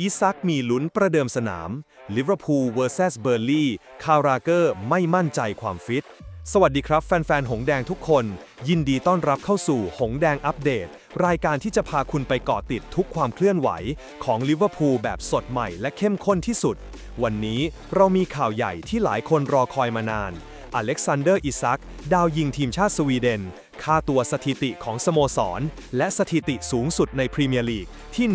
อีซักมีลุ้นประเดิมสนาม ลิเวอร์พูล vs เบอร์ลี่คาราเกอร์ไม่มั่นใจความฟิต สวัสดีครับแฟนๆ หงแดงทุกคน ยินดีต้อนรับเข้าสู่หงแดงอัปเดต รายการที่จะพาคุณไปเกาะติดทุกความเคลื่อนไหว ของลิเวอร์พูลแบบสดใหม่และเข้มข้นที่สุด วันนี้เรามีข่าวใหญ่ที่หลายคนรอคอยมานาน อเล็กซานเดอร์อิซัก ดาวยิงทีมชาติสวีเดน ค่าตัวสถิติของสโมสร และสถิติสูงสุดในพรีเมียร์ลีกที่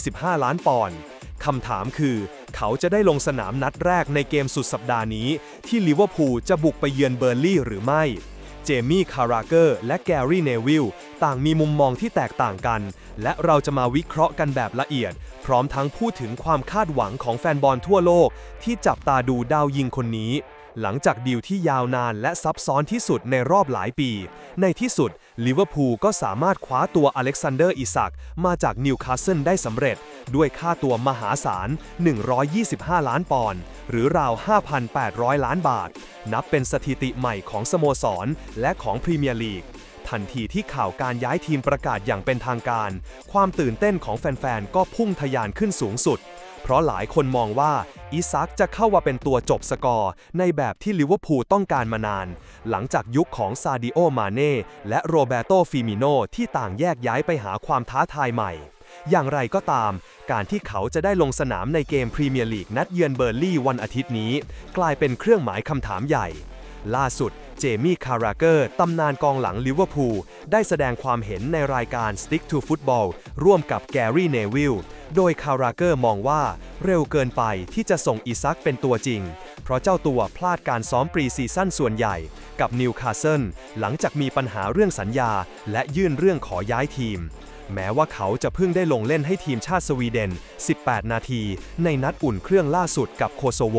125 ล้านปอนด์คำถามคือ เขาจะได้ลงสนามนัดแรกในเกมสุดสัปดาห์นี้ ที่ลิเวอร์พูลจะบุกไปเยือนเบอร์ลี่หรือไม่ เจมี่คาราเกอร์และแกรี่เนวิลต่างมีมุมมองที่แตกต่างกัน และเราจะมาวิเคราะห์กันแบบละเอียด พร้อมทั้งพูดถึงความคาดหวังของแฟนบอลทั่วโลก ที่จับตาดูดาวยิงคนนี้ หลังจากดีลที่ยาวนานและซับซ้อนที่สุดในรอบหลายปี ในที่สุดลิเวอร์พูลก็สามารถคว้าตัวอเล็กซานเดอร์อิสักมาจากนิวคาสเซิลได้สำเร็จ ด้วยค่าตัวมหาศาล 125 ล้านปอนด์หรือราว 5,800 ล้านบาท นับเป็นสถิติใหม่ของสโมสร และของพรีเมียร์ลีกทันทีที่ข่าวการย้ายทีมประกาศอย่างเป็นทางการ ความตื่นเต้นของแฟนๆ ก็พุ่งทะยานขึ้นสูงสุด เพราะหลายคนมองว่า อิซักจะเข้ามาเป็นตัวจบสกอร์ในแบบที่ลิเวอร์พูลต้องการมานาน หลังจากยุคของซาดิโอ มาเน่และโรเบโตฟิมิโนที่ต่างแยกย้ายไปหาความท้าทายใหม่ อย่างไรก็ตาม การที่เขาจะได้ลงสนามในเกมพรีเมียร์ลีกนัดเยือนเบอร์ลี่วันอาทิตย์นี้ กลายเป็นเครื่องหมายคำถามใหญ่ ล่าสุด เจมี่คาราเกอร์ตำนานกองหลังลิเวอร์พูลได้แสดงความเห็นในรายการ Stick to Football ร่วมกับแกรี่เนวิลโดยคาราเกอร์มองว่าเร็วเกินไปที่จะส่งอิซักเป็นตัวจริง เพราะเจ้าตัวพลาดการซ้อมปรีซีซั่นส่วนใหญ่กับนิวคาสเซิลหลังจากมีปัญหาเรื่องสัญญา และยื่นเรื่องขอย้ายทีม แม้ว่าเขาจะเพิ่งได้ลงเล่นให้ทีมชาติสวีเดน 18 นาที ในนัดอุ่นเครื่องล่าสุดกับโคโซโว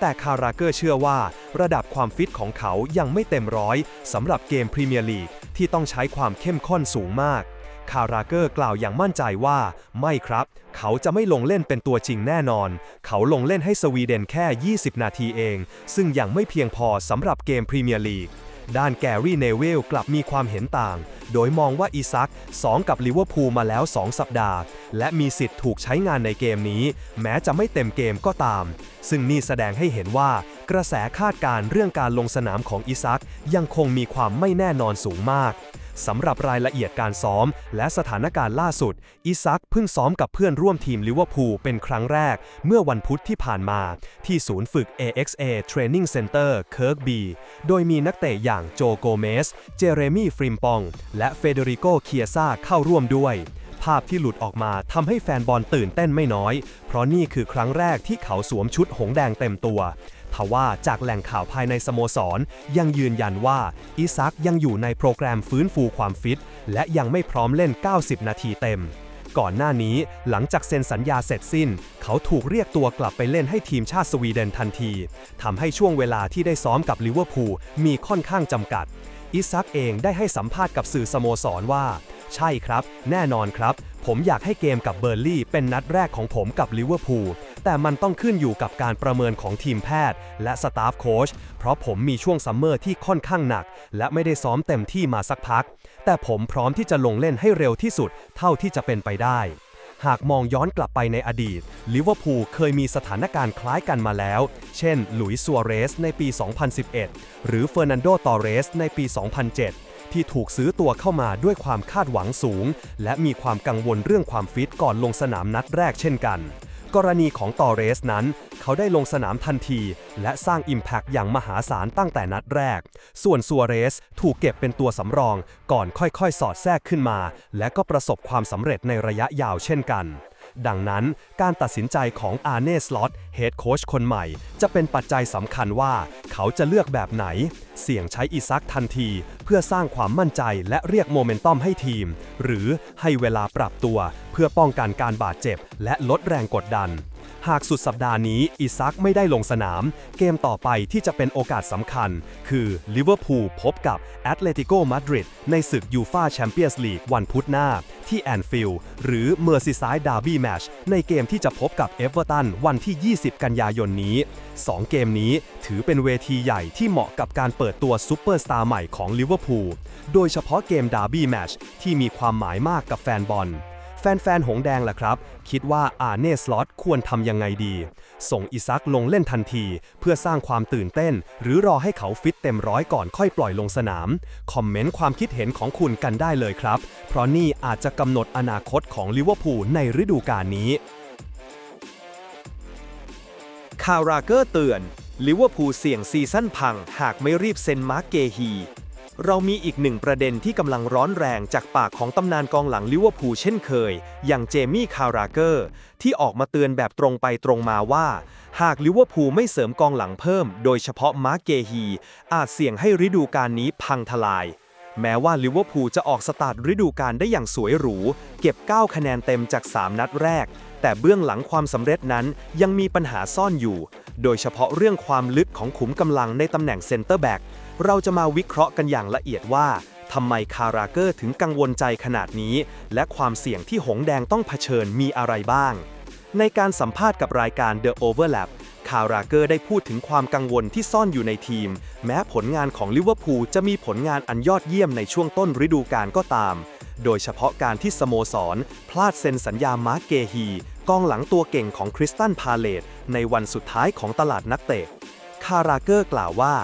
แต่คาราเกอร์เชื่อว่า ระดับความฟิตของเขายังไม่เต็มร้อยสำหรับเกมพรีเมียร์ลีกที่ต้องใช้ความเข้มข้นสูงมาก คาราเกอร์กล่าวอย่างมั่นใจว่า ไม่ครับ เขาจะไม่ลงเล่นเป็นตัวจริงแน่นอน เขาลงเล่นให้สวีเดนแค่ 20 นาทีเอง ซึ่งยังไม่เพียงพอสำหรับเกมพรีเมียร์ลีก ด้านแกรี่เนวิลกลับมีความเห็นต่าง โดยมองว่าอีซักสองกับลิเวอร์พูลมาแล้ว 2 สัปดาห์ และมีสิทธิ์ถูกใช้งานในเกมนี้ แม้จะไม่เต็มเกมก็ตาม ซึ่งนี่แสดงให้เห็นว่ากระแสคาดการ์เรื่องการลงสนามของอีซักยังคงมีความไม่แน่นอนสูงมาก สำหรับรายละเอียดการซ้อม และสถานการณ์ล่าสุด อิซักเพิ่งซ้อมกับเพื่อนร่วมทีมลิเวอร์พูลเป็นครั้งแรก เมื่อวันพุธที่ผ่านมา ที่ศูนย์ฝึก AXA Training Center เคิร์กบีโดยมีนักเตะอย่างโจโกเมส เจเรมี่ฟริมปอง และเฟเดริโกเคียซาเข้าร่วมด้วยภาพที่หลุดออกมาทำให้แฟนบอลตื่นเต้นไม่น้อย เพราะนี่คือครั้งแรกที่เขาสวมชุดหงแดงเต็มตัว ทว่าจากแหล่งข่าวภายในสโมสร ยังยืนยันว่าอิซักยังอยู่ในโปรแกรมฟื้นฟูความฟิต และยังไม่พร้อมเล่น 90 นาทีเต็ม ก่อนหน้านี้หลังจากเซ็นสัญญาเสร็จสิ้น เขาถูกเรียกตัวกลับไปเล่นให้ทีมชาติสวีเดนทันทีทำให้ช่วงเวลาที่ได้ซ้อมกับลิเวอร์พูลมีค่อนข้างจำกัดอิซักเองได้ให้สัมภาษณ์กับสื่อสโมสรว่า ใช่ครับ แน่นอนครับ ผมอยากให้เกมกับเบอร์ลี่เป็นนัดแรกของผมกับลิเวอร์พูลแต่มันต้องขึ้นอยู่กับการประเมินของทีมแพทย์ และสตาฟโค้ชเพราะผมมีช่วงซัมเมอร์ที่ค่อนข้างหนัก และไม่ได้ซ้อมเต็มที่มาสักพัก แต่ผมพร้อมที่จะลงเล่นให้เร็วที่สุด เท่าที่จะเป็นไปได้หากมองย้อนกลับไปในอดีต ลิเวอร์พูลเคยมีสถานการณ์คล้ายกันมาแล้ว เช่น หลุยส์ซัวเรสในปี 2011 หรือเฟอร์นันโด ตอเรสในปี 2007 ที่ถูกซื้อตัวเข้ามาด้วยความคาดหวังสูง และมีความกังวลเรื่องความฟิตก่อนลงสนามนัดแรกเช่นกัน กรณีของตอเรสนั้น เขาได้ลงสนามทันที และสร้าง Impact อย่างมหาศาลตั้งแต่นัดแรก ส่วนซัวเรสถูกเก็บเป็นตัวสำรอง ก่อนค่อยๆ สอดแทรกขึ้นมา และก็ประสบความสำเร็จในระยะยาวเช่นกัน ดังนั้นการตัดสินใจของอาร์เนสลอตเฮดโค้ชคนใหม่ จะเป็นปัจจัยสำคัญว่าเขาจะเลือกแบบไหน เสี่ยงใช้อิซักทันที เพื่อสร้างความมั่นใจและเรียกโมเมนตัมให้ทีม หรือให้เวลาปรับตัว เพื่อป้องกันการบาดเจ็บ และลดแรงกดดัน หากสุดสัปดาห์นี้อิซักไม่ได้ลงสนาม เกมต่อไปที่จะเป็นโอกาสสำคัญ คือลิเวอร์พูลพบกับแอตเลติโกมาดริดในศึกยูฟาแชมเปียนส์ลีกวันพุธหน้า ที่แอนฟิลด์หรือเมอร์ซีไซด์ดาร์บี้แมชในเกมที่จะพบกับเอเวอร์ตันวันที่ 20 กันยายนนี้ 2 เกมนี้ถือเป็นเวทีใหญ่ที่เหมาะกับการเปิดตัวซูเปอร์สตาร์ใหม่ของลิเวอร์พูลโดยเฉพาะเกมดาร์บี้แมชที่มีความหมายมากกับแฟนบอล แฟนๆ หงแดงล่ะครับ คิดว่าอาเน่สล็อตควรทำยังไงดี ส่งอิซักลงเล่นทันที เพื่อสร้างความตื่นเต้น หรือรอให้เขาฟิตเต็มร้อยก่อนค่อยปล่อยลงสนาม คอมเมนต์ความคิดเห็นของคุณกันได้เลยครับ เพราะนี่อาจจะกำหนดอนาคตของลิเวอร์พูลในฤดูกาลนี้ คาราเกอร์เตือนลิเวอร์พูลเสี่ยงซีซั่นพัง หากไม่รีบเซ็นมาร์กเกฮี เรามีอีกหนึ่งประเด็นที่กำลังร้อนแรงจากปากของตำนานกองหลังลิเวอร์พูลเช่นเคย อย่างเจมี่คาราเกอร์ ที่ออกมาเตือนแบบตรงไปตรงมาว่า หากลิเวอร์พูลไม่เสริมกองหลังเพิ่ม โดยเฉพาะมาร์กเกฮี อาจเสี่ยงให้ฤดูกาลนี้พังทลาย แม้ว่าลิเวอร์พูลจะออกสตาร์ทฤดูกาลได้อย่างสวยหรู เก็บ 9 คะแนนเต็มจาก 3 นัดแรก แต่เบื้องหลังความสำเร็จนั้นยังมีปัญหาซ่อนอยู่ โดยเฉพาะเรื่องความลึกของขุมกำลังในตำแหน่งเซนเตอร์แบ็ก เราจะมาวิเคราะห์กันอย่างละเอียดว่าทำไมคาราเกอร์ถึงกังวลใจขนาดนี้ และความเสี่ยงที่หงแดงต้องเผชิญมีอะไรบ้าง ในการสัมภาษณ์กับรายการ The Overlap คาราเกอร์ได้พูดถึงความกังวลที่ซ่อนอยู่ในทีม แม้ผลงานของลิเวอร์พูลจะมีผลงานอันยอดเยี่ยมในช่วงต้นฤดูกาลก็ตาม โดยเฉพาะการที่สโมสร พลาดเซ็นสัญญามาร์กเกฮี กองหลังตัวเก่งของคริสตันพาเลตในวันสุดท้ายของตลาดนักเตะ คาราเกอร์กล่าวว่า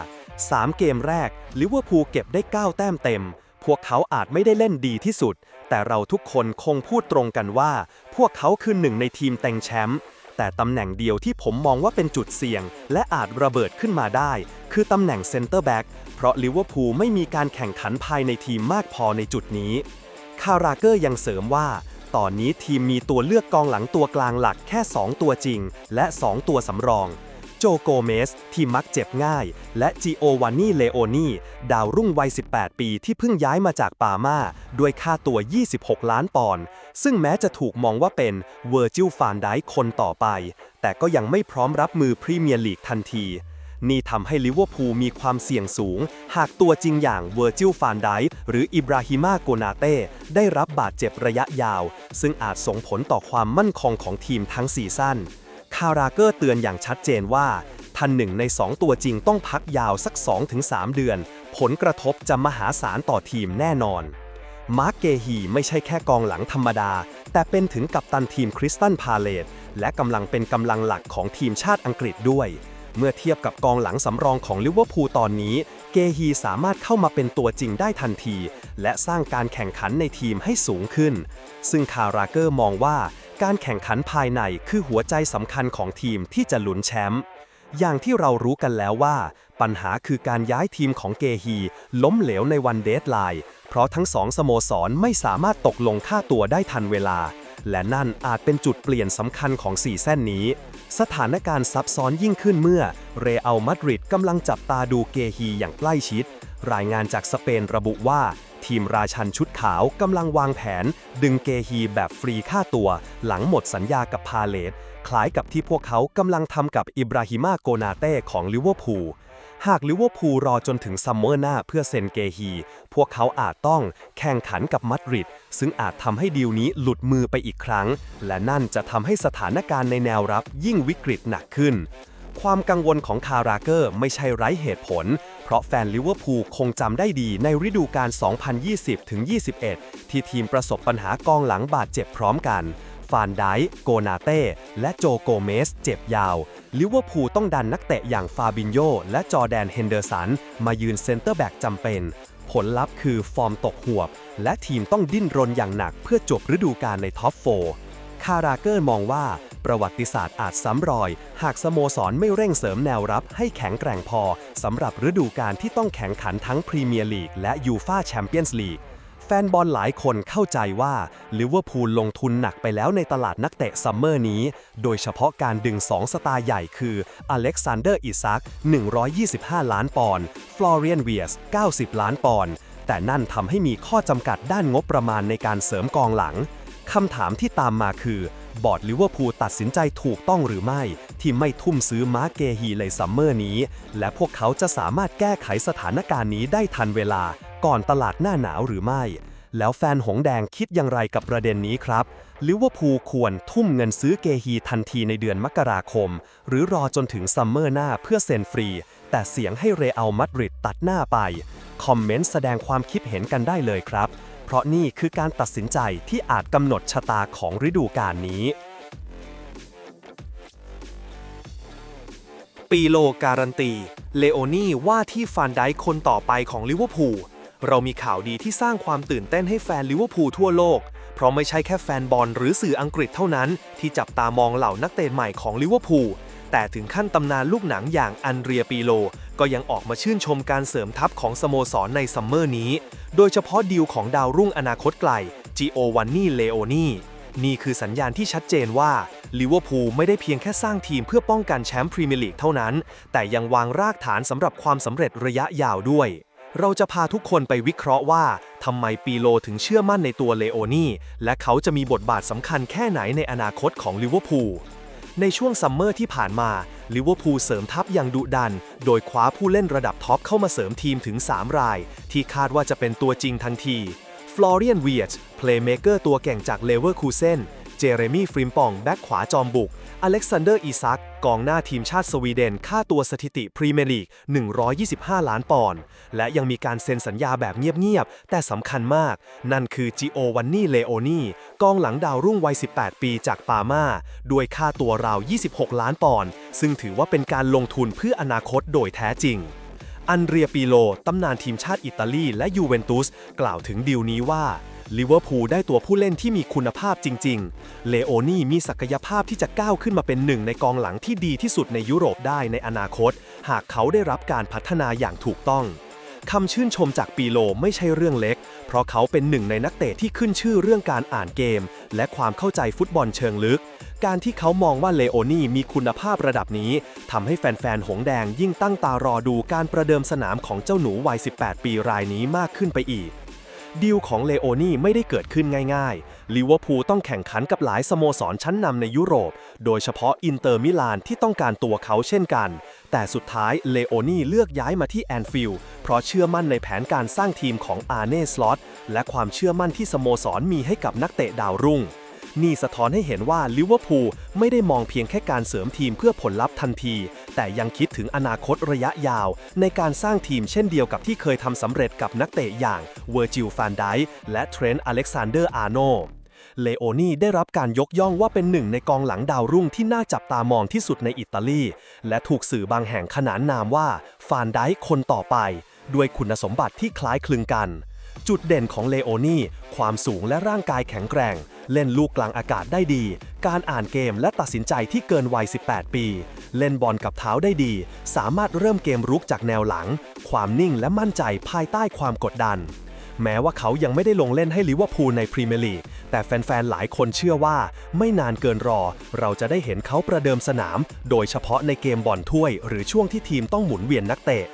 3 เกมแรกลิเวอร์พูลเก็บได้ 9 แต้มเต็ม พวกเขาอาจไม่ได้เล่นดีที่สุด แต่เราทุกคนคงพูดตรงกันว่า พวกเขาคือหนึ่งในทีมแต่งแชมป์แต่ตำแหน่งเดียวที่ผมมองว่าเป็นจุดเสี่ยง และอาจระเบิดขึ้นมาได้ คือตำแหน่งเซนเตอร์แบ็กเพราะลิเวอร์พูลไม่มีการแข่งขันภายในทีมมากพอในจุดนี้คาราเกอร์ยังเสริมว่า ตอนนี้ทีมมีตัวเลือกกองหลังตัวกลางหลักแค่ 2 ตัวจริง และ 2 ตัวสำรอง โจโกเมส ที่มักเจ็บง่าย และจิโอวานนีเลโอนีดาวรุ่งวัย 18 ปีที่เพิ่งย้ายมาจากปามาด้วยค่าตัว 26 ล้านปอนด์ซึ่งแม้จะถูกมองว่าเป็นเวอร์จิลฟานไดคนต่อไป แต่ก็ยังไม่พร้อมรับมือพรีเมียร์ลีกทันทีนี่ทำให้ลิเวอร์พูลมีความเสี่ยงสูง หากตัวจริงอย่างเวอร์จิลฟานไดหรืออิบราฮิมาโกนาเต้ ได้รับบาดเจ็บระยะยาว ซึ่งอาจส่งผลต่อความมั่นคงของทีมทั้งซีซั่น คาราเกอร์เตือนอย่างชัดเจนว่าท่านหนึ่งใน 2 ตัวจริงต้องพักยาวสัก 2-3 เดือน ผลกระทบจะมหาศาลต่อทีมแน่นอน มาร์กเกฮีไม่ใช่แค่กองหลังธรรมดา แต่เป็นถึงกัปตันทีมคริสตันพาเลตและกำลังเป็นกำลังหลักของทีมชาติอังกฤษด้วย เมื่อเทียบกับกองหลังสำรองของลิเวอร์พูลตอนนี้ เกฮีสามารถเข้ามาเป็นตัวจริงได้ทันที และสร้างการแข่งขันในทีมให้สูงขึ้น ซึ่งคาราเกอร์มองว่า การแข่งขันภายในคือหัวใจสำคัญของทีมที่จะลุนแชมป์ อย่างที่เรารู้กันแล้วว่า ปัญหาคือการย้ายทีมของเกฮี ล้มเหลวในวันเดทไลน์ เพราะทั้งสองสโมสรไม่สามารถตกลงค่าตัวได้ทันเวลา และนั่นอาจเป็นจุดเปลี่ยนสำคัญของสี่เส้นนี้ สถานการณ์ซับซ้อนยิ่งขึ้นเมื่อ เรอัลมาดริดกำลังจับตาดูเกฮีอย่างใกล้ชิด รายงานจากสเปนระบุว่า ทีมราชันชุดขาวกำลังวางแผน ดึงเกฮีแบบฟรีค่าตัว หลังหมดสัญญากับพาเลตคล้ายกับที่พวกเขากำลังทำกับอิบราฮิมาโกนาเต้ของลิเวอร์พูลหากลิเวอร์พูลรอจนถึงซัมเมอร์หน้าเพื่อเซ็นเกฮี พวกเขาอาจต้องแข่งขันกับมาดริด ซึ่งอาจทำให้ดีลนี้หลุดมือไปอีกครั้ง และนั่นจะทำให้สถานการณ์ในแนวรับยิ่งวิกฤตหนักขึ้น ความกังวลของคาราเกอร์ไม่ใช่ไร้เหตุผล เพราะแฟนลิเวอร์พูลคงจำได้ดีในฤดูกาล 2020-21 ที่ทีมประสบปัญหากองหลังบาดเจ็บพร้อมกันฟานไดโกนาเต้ และโจโกเมส เจ็บยาว ลิเวอร์พูลต้องดันนักเตะอย่างฟาบินโยและจอแดนเฮนเดอร์สัน มายืนเซนเตอร์แบ็กจำเป็น ผลลัพธ์คือฟอร์มตกหวบ และทีมต้องดิ้นรนอย่างหนักเพื่อจบฤดูกาลในท็อปโฟคาราเกอร์มองว่า ประวัติศาสตร์อาจซ้ำรอย หากสโมสรไม่เร่งเสริมแนวรับให้แข็งแกร่งพอสำหรับฤดูกาลที่ต้องแข่งขันทั้งพรีเมียร์ลีกและยูฟาแชมเปี้ยนส์ลีกแฟนบอลหลายคนเข้าใจว่าลิเวอร์พูลลงทุนหนักไปแล้วในตลาดนักเตะซัมเมอร์นี้ โดยเฉพาะการดึง 2 สตาร์ใหญ่คืออเล็กซานเดอร์อิซัก 125 ล้านปอนด์ ฟลอเรียนเวียส 90 ล้านปอนด์ แต่นั่นทำให้มีข้อจำกัดด้านงบประมาณในการเสริมกองหลัง คำถามที่ตามมาคือ บอร์ดลิเวอร์พูลตัดสินใจถูกต้องหรือไม่ ที่ไม่ทุ่มซื้อมาร์เกฮีในซัมเมอร์นี้ และพวกเขาจะสามารถแก้ไขสถานการณ์นี้ได้ทันเวลา ก่อนตลาดหน้าหนาวหรือไม่ แล้วแฟนหงแดงคิดอย่างไรกับประเด็นนี้ครับลิเวอร์พูลควรทุ่มเงินซื้อเกฮีทันทีในเดือนมกราคม หรือรอจนถึงซัมเมอร์หน้าเพื่อเซ็นฟรี แต่เสียงให้เรอัลมาดริดตัดหน้าไป คอมเมนต์แสดงความคิดเห็นกันได้เลยครับ เพราะนี่คือการตัดสินใจที่อาจกำหนดชะตาของฤดูกาลนี้ ปีโลการันตี เลโอนี่ว่าที่ฟานไดค์คนต่อไปของลิเวอร์พูลเรามีข่าวดีที่สร้างความตื่นเต้นให้แฟนลิเวอร์พูลทั่วโลก เพราะไม่ใช่แค่แฟนบอลหรือสื่ออังกฤษเท่านั้น ที่จับตามองเหล่านักเตะใหม่ของลิเวอร์พูล แต่ถึงขั้นตำนานลูกหนังอย่างอันเรียปีโล ก็ยังออกมาชื่นชมการเสริมทัพของสโมสรในซัมเมอร์นี้ โดยเฉพาะดีลของดาวรุ่งอนาคตไกลจิโอวันนี่เลโอนี่นี่คือสัญญาณที่ชัดเจนว่าลิเวอร์พูลไม่ได้เพียงแค่สร้างทีมเพื่อป้องกันแชมป์พรีเมียร์ลีกเท่านั้น แต่ยังวางรากฐานสำหรับความสำเร็จระยะยาวด้วย เราจะพาทุกคนไปวิเคราะห์ว่าทำไมปีโลถึงเชื่อมั่นในตัวเลโอนี่และเขาจะมีบทบาทสำคัญแค่ไหนในอนาคตของลิเวอร์พูล ในช่วงซัมเมอร์ที่ผ่านมาลิเวอร์พูลเสริมทัพอย่างดุดัน โดยคว้าผู้เล่นระดับท็อปเข้ามาเสริมทีมถึง 3 ราย ที่คาดว่าจะเป็นตัวจริงทันทีฟลอเรียนเวียชเพลย์เมเกอร์ตัวเก่งจากเลเวอร์คูเซนเจเรมี่ฟริมปอง แบ็กขวาจอมบุก อเล็กซานเดอร์อีซัก กองหน้าทีมชาติสวีเดนค่าตัวสถิติพรีเมียร์ลีก 125 ล้านปอนด์ และยังมีการเซ็นสัญญาแบบเงียบ ๆ แต่สำคัญมาก นั่นคือจิโอวันนี่เลโอนี่กองหลังดาวรุ่งวัย 18 ปีจากปามาด้วยค่าตัวราว 26 ล้านปอนด์ ซึ่งถือว่าเป็นการลงทุนเพื่ออนาคตโดยแท้จริงอันเรียปีโล ตำนานทีมชาติอิตาลีและยูเวนตุส กล่าวถึงดีลนี้ว่า ลิเวอร์พูลได้ตัวผู้เล่นที่มีคุณภาพจริง ๆ เลโอนี่มีศักยภาพที่จะก้าวขึ้นมาเป็นหนึ่งในกองหลังที่ดีที่สุดในยุโรปได้ในอนาคต หากเขาได้รับการพัฒนาอย่างถูกต้องคำชื่นชมจากปีโลไม่ใช่เรื่องเล็ก เพราะเขาเป็นหนึ่งในนักเตะที่ขึ้นชื่อเรื่องการอ่านเกม และความเข้าใจฟุตบอลเชิงลึก การที่เขามองว่าเลโอนี่มีคุณภาพระดับนี้ทำให้แฟนๆ หงแดงยิ่งตั้งตารอดูการประเดิมสนามของเจ้าหนูวัย 18 ปีรายนี้มากขึ้นไปอีก ดีลของเลโอนี่ไม่ได้เกิดขึ้นง่ายๆ ลิเวอร์พูลต้องแข่งขันกับหลายสโมสรชั้นนำในยุโรป โดยเฉพาะอินเตอร์มิลานที่ต้องการตัวเขาเช่นกัน แต่สุดท้ายเลโอนี่เลือกย้ายมาที่แอนฟิลด์เพราะเชื่อมั่นในแผนการสร้างทีมของอาร์เน่สล็อตและความเชื่อมั่นที่สโมสรมีให้กับนักเตะดาวรุ่ง นี่สะท้อนให้เห็นว่าลิเวอร์พูลไม่ได้มองเพียงแค่การเสริมทีมเพื่อผลลัพธ์ทันที แต่ยังคิดถึงอนาคตระยะยาว ในการสร้างทีมเช่นเดียวกับที่เคยทำสำเร็จกับนักเตะอย่างเวอร์จิลฟานไดและเทรนต์อเล็กซานเดอร์อาร์โนเลโอนี่ได้รับการยกย่องว่าเป็นหนึ่งในกองหลังดาวรุ่งที่น่าจับตามองที่สุดในอิตาลี และถูกสื่อบางแห่งขนานนามว่า ฟานไดคนต่อไป ด้วยคุณสมบัติที่คล้ายคลึงกัน จุดเด่นของเลโอนี่ ความสูงและร่างกายแข็งแกร่ง เล่นลูกกลางอากาศได้ดี การอ่านเกมและตัดสินใจที่เกินวัย 18 ปี เล่นบอลกับเท้าได้ดี สามารถเริ่มเกมรุกจากแนวหลัง ความนิ่งและมั่นใจภายใต้ความกดดัน แม้ว่าเขายังไม่ได้ลงเล่นให้ลิเวอร์พูลในพรีเมียร์ลีก แต่แฟนๆ หลายคนเชื่อว่า ไม่นานเกินรอ เราจะได้เห็นเขาประเดิมสนาม โดยเฉพาะในเกมบอลถ้วย หรือช่วงที่ทีมต้องหมุนเวียนนักเตะ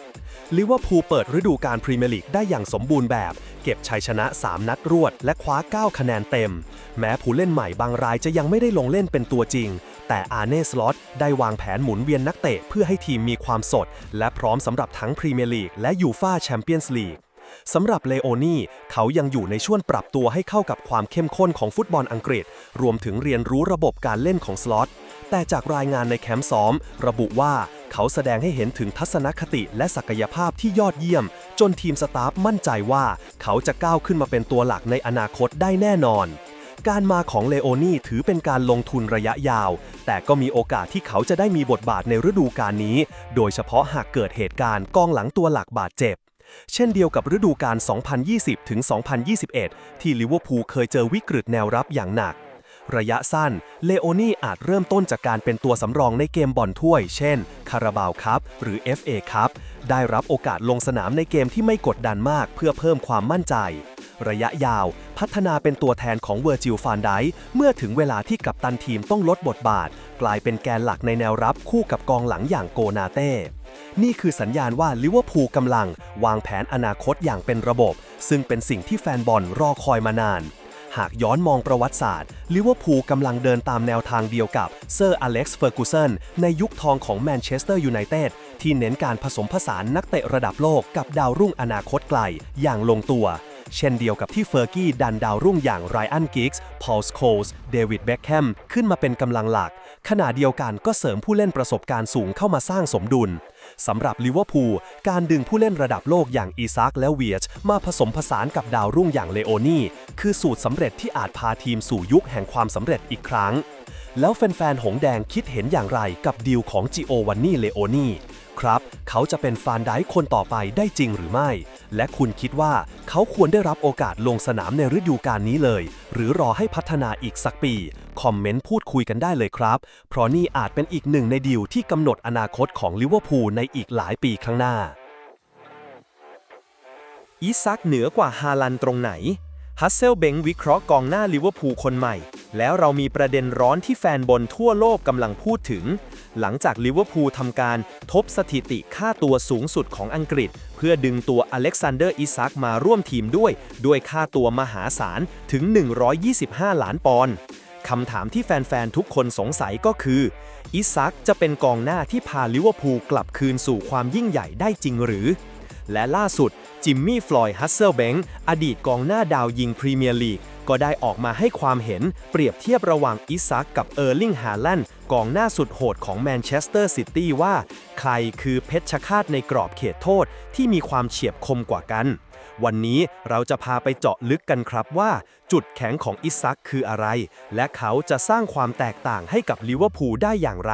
ลิเวอร์พูลเปิดฤดูกาลพรีเมียร์ลีกได้อย่างสมบูรณ์แบบ เก็บชัยชนะ 3 นัดรวด และคว้า 9 คะแนนเต็ม แม้ผู้เล่นใหม่บางรายจะยังไม่ได้ลงเล่นเป็นตัวจริง แต่อาร์เน่สล็อตได้วางแผนหมุนเวียนนักเตะเพื่อให้ทีมมีความสด และพร้อมสำหรับทั้งพรีเมียร์ลีกและยูฟาแชมเปี้ยนส์ลีกสำหรับเลโอนี่เขายังอยู่ในช่วงปรับตัวให้เข้ากับความเข้มข้นของฟุตบอลอังกฤษ รวมถึงเรียนรู้ระบบการเล่นของสล็อตแต่จากรายงานในแคมป์ซ้อม ระบุว่า เขาแสดงให้เห็นถึงทัศนคติและศักยภาพที่ยอดเยี่ยม จนทีมสตาฟมั่นใจว่า เขาจะก้าวขึ้นมาเป็นตัวหลักในอนาคตได้แน่นอน การมาของเลโอนี่ถือเป็นการลงทุนระยะยาว แต่ก็มีโอกาสที่เขาจะได้มีบทบาทในฤดูกาลนี้ โดยเฉพาะหากเกิดเหตุการณ์กองหลังตัวหลักบาดเจ็บเช่นเดียวกับฤดูกาล 2020 ถึง 2021 ที่ลิเวอร์พูลเคยเจอวิกฤตแนวรับอย่างหนัก ระยะสั้น เลโอนี่อาจเริ่มต้นจากการเป็นตัวสำรองในเกมบอลถ้วย เช่น คาราบาวคัพหรือ FA คัพได้รับโอกาสลงสนามในเกมที่ไม่กดดันมากเพื่อเพิ่มความมั่นใจ ระยะยาว พัฒนาเป็นตัวแทนของเวอร์จิลฟานไดเมื่อถึงเวลาที่กัปตันทีมต้องลดบทบาท กลายเป็นแกนหลักในแนวรับคู่กับกองหลังอย่างโกนาเต้นี่คือสัญญาณว่าลิเวอร์พูลกำลัง วางแผนอนาคตอย่างเป็นระบบ ซึ่งเป็นสิ่งที่แฟนบอลรอคอยมานาน หากย้อนมองประวัติศาสตร์ลิเวอร์พูลกำลังเดินตามแนวทางเดียวกับเซอร์อเล็กซ์เฟอร์กูสันในยุคทองของแมนเชสเตอร์ยูไนเต็ดที่เน้นการผสมผสานนักเตะระดับโลกกับดาวรุ่งอนาคตไกลอย่างลงตัว เช่นเดียวกับที่เฟอร์กี้ดันดาวรุ่งอย่างไรอันกิกส์พอลส์โคลส์เดวิดเบ็คแฮมขึ้นมาเป็นกำลังหลัก ขณะเดียวกันก็เสริมผู้เล่นประสบการณ์สูงเข้ามาสร้างสมดุล สำหรับลิเวอร์พูลการดึงผู้เล่นระดับโลกอย่างอีซักและเวียชมาผสมผสานกับดาวรุ่งอย่างเลโอนี่ คือสูตรสำเร็จที่อาจพาทีมสู่ยุคแห่งความสำเร็จอีกครั้ง แล้วแฟนๆ หงแดงคิดเห็นอย่างไรกับดีลของจิโอวันนี่เลโอนี่ ครับ เขาจะเป็นฟานไดค์คนต่อไปได้จริงหรือไม่ และคุณคิดว่าเขาควรได้รับโอกาสลงสนามในฤดูกาลนี้เลย หรือรอให้พัฒนาอีกสักปี คอมเมนต์พูดคุยกันได้เลยครับ เพราะนี่อาจเป็นอีกหนึ่งในดีลที่กำหนดอนาคตของลิเวอร์พูลในอีกหลายปีข้างหน้าอีซักเหนือกว่าฮาลันตรงไหน ฮัสเซลเบงวิเคราะห์กองหน้าลิเวอร์พูลคนใหม่ แล้วเรามีประเด็นร้อนที่แฟนบอลทั่วโลกกำลังพูดถึง หลังจากลิเวอร์พูลทำการทบสถิติค่าตัวสูงสุดของอังกฤษ เพื่อดึงตัวอเล็กซานเดอร์อิซักมาร่วมทีมด้วย ด้วยค่าตัวมหาศาลถึง 125 ล้านปอนด์คำถามที่แฟน ๆ ทุกคนสงสัยก็คือ อิซักจะเป็นกองหน้าที่พาลิเวอร์พูลกลับคืนสู่ความยิ่งใหญ่ได้จริงหรือ และล่าสุด จิมมี่ฟลอยด์ฮัสเซลเบงอดีตกองหน้าดาวยิงพรีเมียร์ลีก ก็ได้ออกมาให้ความเห็นเปรียบเทียบระหว่างอิซักกับเออร์ลิงฮาแลนด์กองหน้าสุดโหดของแมนเชสเตอร์ซิตี้ว่า ใครคือเพชรฆาตในกรอบเขตโทษที่มีความเฉียบคมกว่ากัน วันนี้เราจะพาไปเจาะลึกกันครับว่า จุดแข็งของอิซักคืออะไร และเขาจะสร้างความแตกต่างให้กับลิเวอร์พูลได้อย่างไร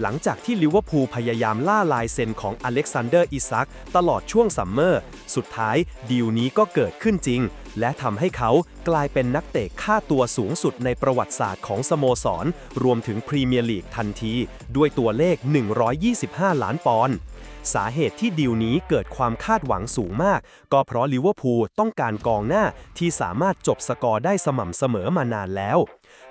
หลังจากที่ลิเวอร์พูลพยายามล่าลายเซ็นของอเล็กซานเดอร์อิซักตลอดช่วงซัมเมอร์ สุดท้ายดีลนี้ก็เกิดขึ้นจริง และทำให้เขากลายเป็นนักเตะค่าตัวสูงสุดในประวัติศาสตร์ของสโมสร รวมถึงพรีเมียร์ลีกทันที ด้วยตัวเลข 125 ล้านปอนด์สาเหตุที่ดีลนี้เกิดความคาดหวังสูงมาก ก็เพราะลิเวอร์พูลต้องการกองหน้าที่สามารถจบสกอร์ได้สม่ำเสมอมานานแล้ว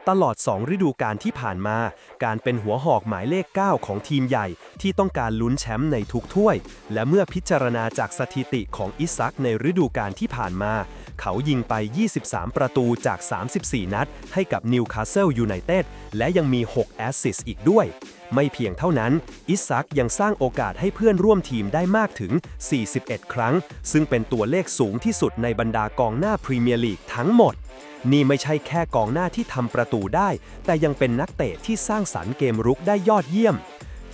ตลอด 2 ฤดูกาลที่ผ่านมา การเป็นหัวหอกหมายเลข 9 ของทีมใหญ่ ที่ต้องการลุ้นแชมป์ในทุกถ้วย และเมื่อพิจารณาจากสถิติของอิซักในฤดูกาลที่ผ่านมา เขายิงไป 23 ประตูจาก 34 นัด ให้กับนิวคาสเซิลยูไนเต็ดและยังมี 6 แอสซิสต์อีกด้วย ไม่เพียงเท่านั้น อิซักยังสร้างโอกาสให้เพื่อนร่วมทีมได้มากถึง 41 ครั้ง ซึ่งเป็นตัวเลขสูงที่สุดในบรรดากองหน้าพรีเมียร์ลีกทั้งหมด นี่ไม่ใช่แค่กองหน้าที่ทำประตูได้ แต่ยังเป็นนักเตะที่สร้างสรรค์เกมรุกได้ยอดเยี่ยม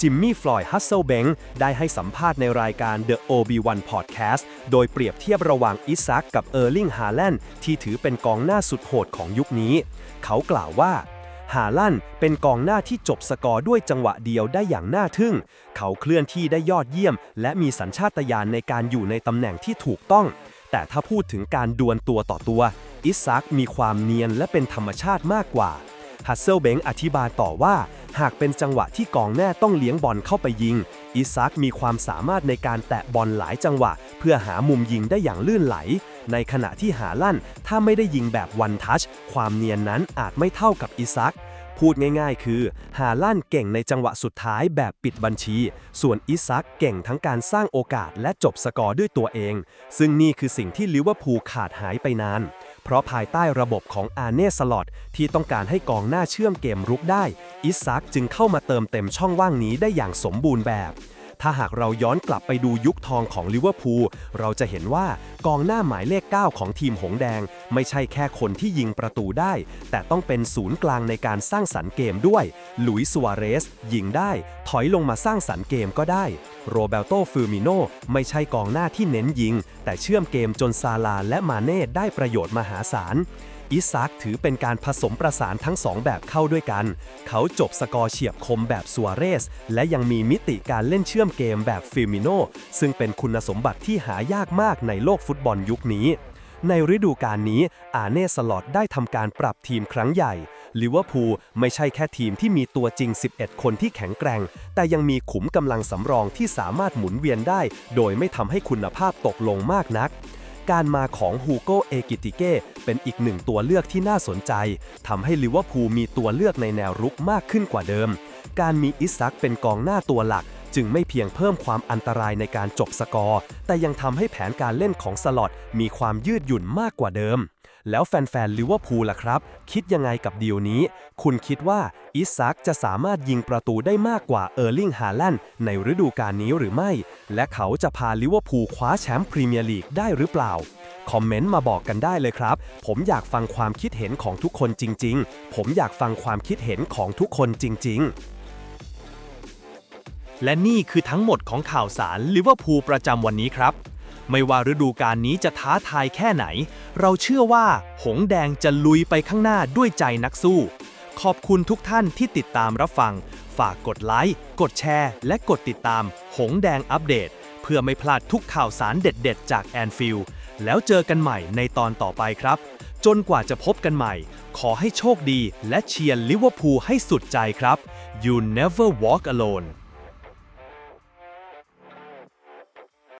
จิมมี่ ฟลอยด์ ฮัสเซลเบงได้ให้สัมภาษณ์ในรายการ The OB1 Podcast โดยเปรียบเทียบระหว่างอิซักกับเออร์ลิง ฮาแลนด์ที่ถือเป็นกองหน้าสุดโหดของยุคนี้ เขากล่าวว่าฮาลันด์เป็นกองหน้าที่จบสกอร์ด้วยจังหวะเดียวได้อย่างน่าทึ่ง เขาเคลื่อนที่ได้ยอดเยี่ยม และมีสัญชาตญาณในการอยู่ในตำแหน่งที่ถูกต้อง แต่ถ้าพูดถึงการดวลตัวต่อตัว อิซักมีความเนียนและเป็นธรรมชาติมากกว่า ฮัสเซลเบงอธิบายต่อว่า หากเป็นจังหวะที่กองหน้าต้องเลี้ยงบอลเข้าไปยิง อิซักมีความสามารถในการแตะบอลหลายจังหวะ เพื่อหามุมยิงได้อย่างลื่นไหล ในขณะที่หาลั่น ถ้าไม่ได้ยิงแบบวันทัช ความเนียนนั้นอาจไม่เท่ากับอิซักพูดง่ายๆ คือ ฮาลั่นเก่งในจังหวะสุดท้ายแบบปิดบัญชี ส่วนอิซักเก่งทั้งการสร้างโอกาสและจบสกอร์ด้วยตัวเอง ซึ่งนี่คือสิ่งที่ลิเวอร์พูลขาดหายไปนาน เพราะภายใต้ระบบของอาเน่สลอตที่ต้องการให้กองหน้าเชื่อมเกมรุกได้ อิสซักจึงเข้ามาเติมเต็มช่องว่างนี้ได้อย่างสมบูรณ์แบบ ถ้าหากเราย้อนกลับไปดูยุคทองของลิเวอร์พูลเราจะเห็นว่ากองหน้าหมายเลข 9 ของทีมหงแดง ไม่ใช่แค่คนที่ยิงประตูได้ แต่ต้องเป็นศูนย์กลางในการสร้างสรรค์เกมด้วยหลุยส์ซัวเรส ยิงได้ ถอยลงมาสร้างสรรค์เกมก็ได้ โรเบลโตฟิมิโนไม่ใช่กองหน้าที่เน้นยิง แต่เชื่อมเกมจนซาลาและมาเน่ได้ประโยชน์มหาศาล อิซักถือเป็นการผสมประสานทั้งสองแบบเข้าด้วยกัน เขาจบสกอร์เฉียบคมแบบซัวเรส และยังมีมิติการเล่นเชื่อมเกมแบบฟิมิโนซึ่งเป็นคุณสมบัติที่หายากมากในโลกฟุตบอลยุคนี้ ในฤดูกาลนี้อาเน่สลอตได้ทำการปรับทีมครั้งใหญ่ลิเวอร์พูลไม่ใช่แค่ทีมที่มีตัวจริง 11 คนที่แข็งแกร่ง แต่ยังมีขุมกำลังสำรองที่สามารถหมุนเวียนได้ โดยไม่ทำให้คุณภาพตกลงมากนัก การมาของฮูโกเอกิติเก้เป็นอีกหนึ่งตัวเลือกที่น่าสนใจทำให้ลิเวอร์พูลมีตัวเลือกในแนวรุกมากขึ้นกว่าเดิม การมีอิซักเป็นกองหน้าตัวหลัก จึงไม่เพียงเพิ่มความอันตรายในการจบสกอร์ แต่ยังทำให้แผนการเล่นของสลอตมีความยืดหยุ่นมากกว่าเดิม แล้วแฟนๆลิเวอร์พูลล่ะครับ คิดยังไงกับดีลนี้ คุณคิดว่าอิซักจะสามารถยิงประตูได้มากกว่าเออร์ลิงฮาแลนด์ในฤดูกาลนี้หรือไม่ และเขาจะพาลิเวอร์พูลคว้าแชมป์พรีเมียร์ลีกได้หรือเปล่าคอมเมนต์มาบอกกันได้เลยครับ ผมอยากฟังความคิดเห็นของทุกคนจริง ๆ ผมอยากฟังความคิดเห็นของทุกคนจริง ๆและนี่คือทั้งหมดของข่าวสารลิเวอร์พูลประจำวันนี้ครับ ไม่ว่าฤดูกาลนี้จะท้าทายแค่ไหน เราเชื่อว่า หงแดงจะลุยไปข้างหน้าด้วยใจนักสู้ ขอบคุณทุกท่านที่ติดตามรับฟัง ฝากกดไลค์ กดแชร์ และกดติดตาม หงแดงอัปเดต เพื่อไม่พลาดทุกข่าวสารเด็ด ๆ จากแอนฟิลด์แล้วเจอกันใหม่ในตอนต่อไปครับ จนกว่าจะพบกันใหม่ ขอให้โชคดีและเชียร์ลิเวอร์พูลให้สุดใจครับ You never walk alone